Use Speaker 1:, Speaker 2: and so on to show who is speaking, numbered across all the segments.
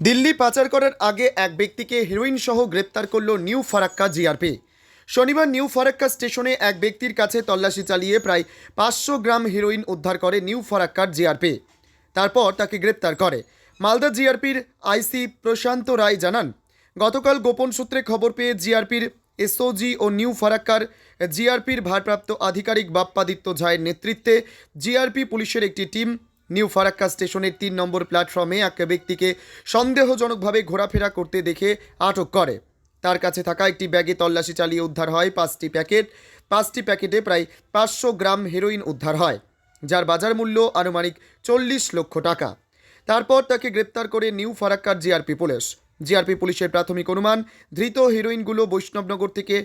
Speaker 1: দিল্লি পাচার করার আগে এক ব্যক্তিকে হেরোইন সহ গ্রেপ্তার করল নিউ ফারাক্কা জিআরপি। শনিবার নিউ ফারাক্কা স্টেশনে এক ব্যক্তির কাছে তল্লাশি চালিয়ে প্রায় পাঁচশো গ্রাম হেরোইন উদ্ধার করে নিউ ফারাক্কার জিআরপি। তারপর তাকে গ্রেপ্তার করে। মালদা জিআরপির আইসি প্রশান্ত রায় জানান, গতকাল গোপন সূত্রে খবর পেয়ে জিআরপির এসওজি ও নিউ ফারাক্কার জিআরপির ভারপ্রাপ্ত আধিকারিক বাপ্পাদিত্য ঝায়ের নেতৃত্বে জিআরপি পুলিশের একটি টিম নিউ ফারাক্কা স্টেশনের তিন নম্বর প্ল্যাটফর্মে এক ব্যক্তিকে সন্দেহজনকভাবে ঘোরাফেরা করতে দেখে আটক করে। তার কাছে থাকা একটি ব্যাগে তল্লাশি চালিয়ে উদ্ধার হয় পাঁচটি প্যাকেট। পাঁচটি প্যাকেটে প্রায় পাঁচশো গ্রাম হেরোইন উদ্ধার হয়, যার বাজার মূল্য আনুমানিক চল্লিশ লক্ষ টাকা। তারপর তাকে গ্রেপ্তার করে নিউ ফারাক্কার জিআরপি পুলিশ। জিআরপি পুলিশের প্রাথমিক অনুমান, ধৃত হিরোইনগুলো বৈষ্ণবনগর থেকে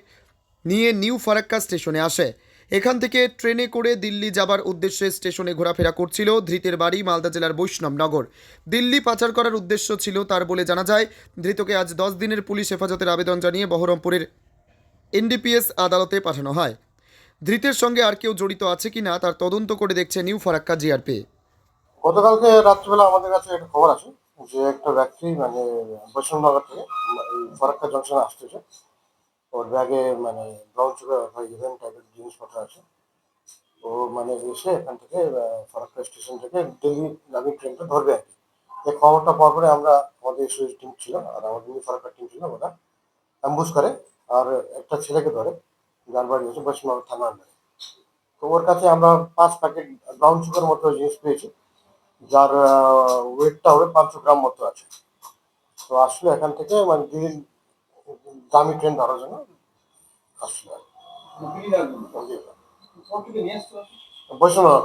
Speaker 1: নিয়ে নিউ ফারাক্কা স্টেশনে আসে। এখান থেকে ট্রেনে করে দিল্লি যাবার উদ্দেশ্যে স্টেশনে ঘোরাফেরা করছিল ধৃতের বাড়ি মালদা জেলার বৈষ্ণবনগর। দিল্লি পাচার করার উদ্দেশ্য ছিল তার বলে জানা যায়, ধৃতকে আজ দশ দিনের পুলিশ হেফাজতের আবেদন জানিয়ে বহরমপুরের এনডিপিএস আদালতে পাঠানো হয়। ধৃতের সঙ্গে আর কেউ জড়িত আছে কিনা তার তদন্ত করে দেখছে নিউ ফারাক্কা জিআরপি।
Speaker 2: গতকালকে রাত্রিবেলা আমাদের কাছে একটা খবর আছে যে একটা ব্যক্তি মানে বৈষ্ণবনগর থেকে ফরাক্কা জংশনে আসতেছে। ওর ব্যাগে মানে ব্রাউন সুগার বা টাইপের জিনিসপত্র আছে। ও মানে এসে এখান থেকে ফরাক্কা স্টেশন থেকে দিল্লি গামী ট্রেনটা ধরবে আর কি। এই খবরটা পাওয়ার পরে আমরা, আমাদের এসওএস টিম ছিল, আর আমাদের নিউ ফরাক্কা টিম ছিল ওরা অ্যাম্বুস করে, আর একটা ছেলেকে ধরে, যার বাড়ি হচ্ছে বৈষ্ণবনগর থানার আন্ডারে তো ওর কাছে আমরা পাঁচ প্যাকেট ব্রাউন সুগার মতো জিনিস পেয়েছি, যার ওয়েটটা হবে পাঁচশো গ্রাম মতো আছে। তো আসলে এখান থেকে মানে দিন দামি ট্রেন ধরার জন্য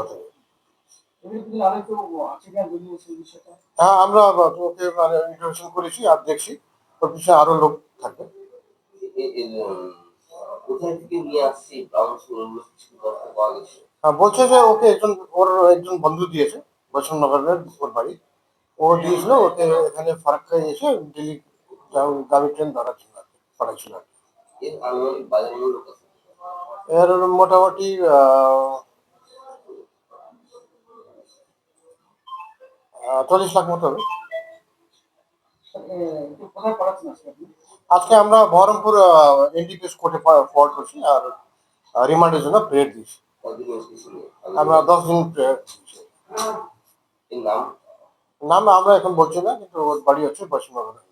Speaker 2: থেকে। হ্যাঁ আমরা ওকে মানে করেছি আর দেখছি। ওর পিছনে আরও লোক থাকবে। হ্যাঁ, বলছে যে ওকে একজন ওর একজন বন্ধু দিয়েছে বৈষ্ণবনগরের ওর বাড়ি। ও দিয়েছিল ওকে এখানে ফারাক্কায় এসে দিল্লি দামি ট্রেন ধরার জন্য। কি।
Speaker 3: এর
Speaker 2: মোটামুটি চল্লিশ লাখ মতো হবে। আজকে আমরা বহরমপুর এনডিপিএস কোর্টে ফর্ড করছি আর রিমান্ডের জন্য প্রেয়ার দিয়েছি। আমরা দশ দিন প্রেয়ার
Speaker 3: নাম?
Speaker 2: নাম আমরা এখন বলছি না কিন্তু বাড়ি হচ্ছে পশ্চিমবঙ্গ।